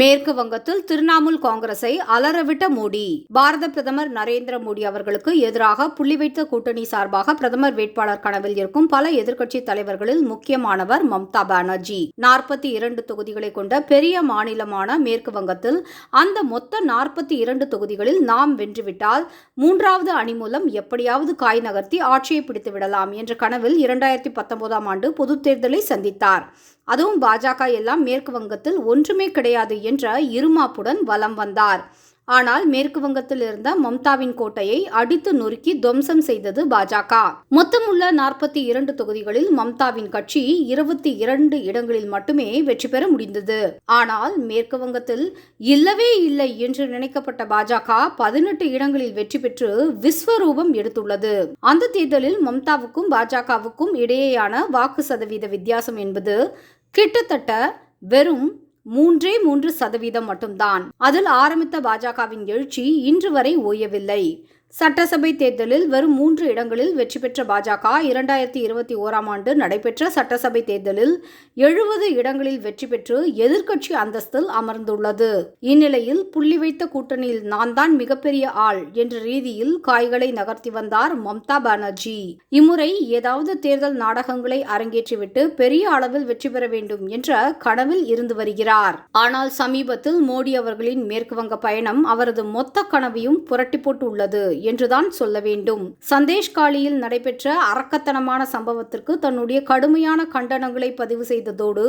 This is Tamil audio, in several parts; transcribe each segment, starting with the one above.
மேற்கு வங்கத்தில் திரிணாமுல் காங்கிரஸை அலறவிட்ட மோடி. பாரத பிரதமர் நரேந்திர மோடி அவர்களுக்கு எதிராக புள்ளி வைத்த கூட்டணி சார்பாக பிரதமர் வேட்பாளர் கனவில் இருக்கும் பல எதிர்க்கட்சி தலைவர்களில் முக்கியமானவர் மம்தா பானர்ஜி. நாற்பத்தி இரண்டு தொகுதிகளை கொண்ட பெரிய மாநிலமான மேற்கு வங்கத்தில் அந்த மொத்த நாற்பத்தி இரண்டு தொகுதிகளில் நாம் வென்றுவிட்டால் மூன்றாவது அணி மூலம் எப்படியாவது காய் நகர்த்தி ஆட்சியை பிடித்து விடலாம் என்ற கனவில் இரண்டாயிரத்தி பத்தொன்பதாம் ஆண்டு பொதுத் தேர்தலை சந்தித்தார். அதுவும் பாஜக எல்லாம் மேற்கு வங்கத்தில் ஒன்றுமே கிடையாது என்ற இருமாப்புடன் வலம் வந்தார். ஆனால் மேற்கு வங்கத்தில் இருந்த மம்தாவின் கோட்டையை அடித்து நொறுக்கி துவம்சம் செய்தது பாஜக. மொத்தமுள்ள நாற்பத்தி இரண்டு தொகுதிகளில் மம்தாவின் கட்சி இருபத்தி இரண்டு இடங்களில் மட்டுமே வெற்றி பெற முடிந்தது. ஆனால் மேற்கு வங்கத்தில் இல்லவே இல்லை என்று நினைக்கப்பட்ட பாஜக பதினெட்டு இடங்களில் வெற்றி பெற்று விஸ்வரூபம் எடுத்துள்ளது. அந்த தேர்தலில் மம்தாவுக்கும் பாஜகவுக்கும் இடையேயான வாக்கு சதவீத வித்தியாசம் என்பது கிட்டத்தட்ட வெறும் மூன்றே மூன்று சதவீதம் மட்டும்தான். அதில் ஆரம்பித்த பாஜகவின் எழுச்சி இன்று வரை ஓயவில்லை. சட்டசபை தேர்தலில் வெறும் மூன்று இடங்களில் வெற்றி பெற்ற பாஜக இரண்டாயிரத்தி இருபத்தி ஓராம் ஆண்டு நடைபெற்ற சட்டசபை தேர்தலில் எழுபது இடங்களில் வெற்றி பெற்று எதிர்க்கட்சி அந்தஸ்தில் அமர்ந்துள்ளது. இந்நிலையில் புள்ளி வைத்த கூட்டணியில் நான் தான் மிகப்பெரிய ஆள் என்ற ரீதியில் காய்களை நகர்த்தி வந்தார் மம்தா பானர்ஜி. இம்முறை ஏதாவது தேர்தல் நாடகங்களை அரங்கேற்றிவிட்டு பெரிய அளவில் வெற்றி பெற வேண்டும் என்ற கனவில் இருந்து வருகிறார். ஆனால் சமீபத்தில் மோடி அவர்களின் மேற்கு வங்க பயணம் அவரது மொத்த கனவையும் புரட்டி போட்டுள்ளது. என்றுதான் சொல்ல வேண்டும். சந்தேஷ்காலியில் நடைபெற்ற அரக்கத்தனமான சம்பவத்திற்கு தன்னுடைய கடுமையான கண்டனங்களை பதிவு செய்ததோடு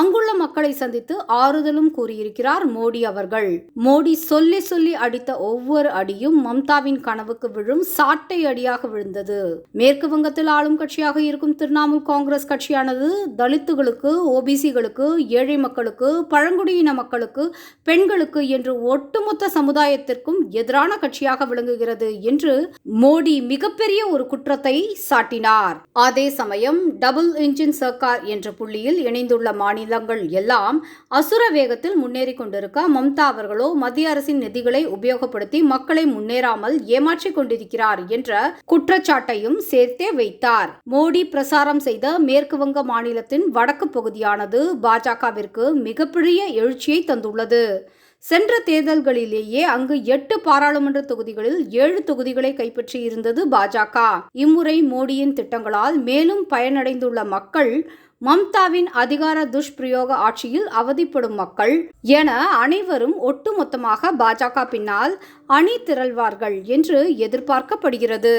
அங்குள்ள மக்களை சந்தித்து ஆறுதலும் கூறியிருக்கிறார் மோடி அவர்கள். மோடி சொல்லி சொல்லி அடித்த ஒவ்வொரு அடியும் மம்தாவின் கனவுக்கு விழும் சாட்டை அடியாக விழுந்தது. மேற்கு வங்கத்தில் ஆளும் கட்சியாக இருக்கும் திரிணாமுல் காங்கிரஸ் கட்சியானது தலித்துகளுக்கு ஓபிசிகளுக்கு ஏழை மக்களுக்கு பழங்குடியின மக்களுக்கு பெண்களுக்கு என்று ஒட்டுமொத்த சமுதாயத்திற்கும் எதிரான கட்சியாக விளங்குகிறது. என்று மோடி மிகப்பெரிய ஒரு குற்றத்தை சாட்டினார். அதே சமயம் டபுள் இன்ஜின் சர்க்கார் என்ற புள்ளியில் இணைந்துள்ள மாநிலங்கள் எல்லாம் அசுர வேகத்தில் முன்னேறி கொண்டிருக்க மம்தா அவர்களோ மத்திய அரசின் நிதிகளை உபயோகப்படுத்தி மக்களை முன்னேறாமல் ஏமாற்றிக் கொண்டிருக்கிறார் என்ற குற்றச்சாட்டையும் சேர்த்தே வைத்தார். மோடி பிரசாரம் செய்த மேற்கு வங்க மாநிலத்தின் வடக்கு பகுதியானது பாஜகவிற்கு மிகப்பெரிய எழுச்சியை தந்துள்ளது. சென்ற தேர்தல்களிலேயே அங்கு எட்டு பாராளுமன்ற தொகுதிகளில் ஏழு தொகுதிகளை கைப்பற்றியிருந்தது பாஜக. இம்முறை மோடியின் திட்டங்களால் மேலும் பயனடைந்துள்ள மக்கள் மம்தாவின் அதிகார துஷ்பிரயோக ஆட்சியில் அவதிப்படும் மக்கள் என அனைவரும் ஒட்டுமொத்தமாக பாஜக பின்னால் அணி திரள்வார்கள் என்று எதிர்பார்க்கப்படுகிறது.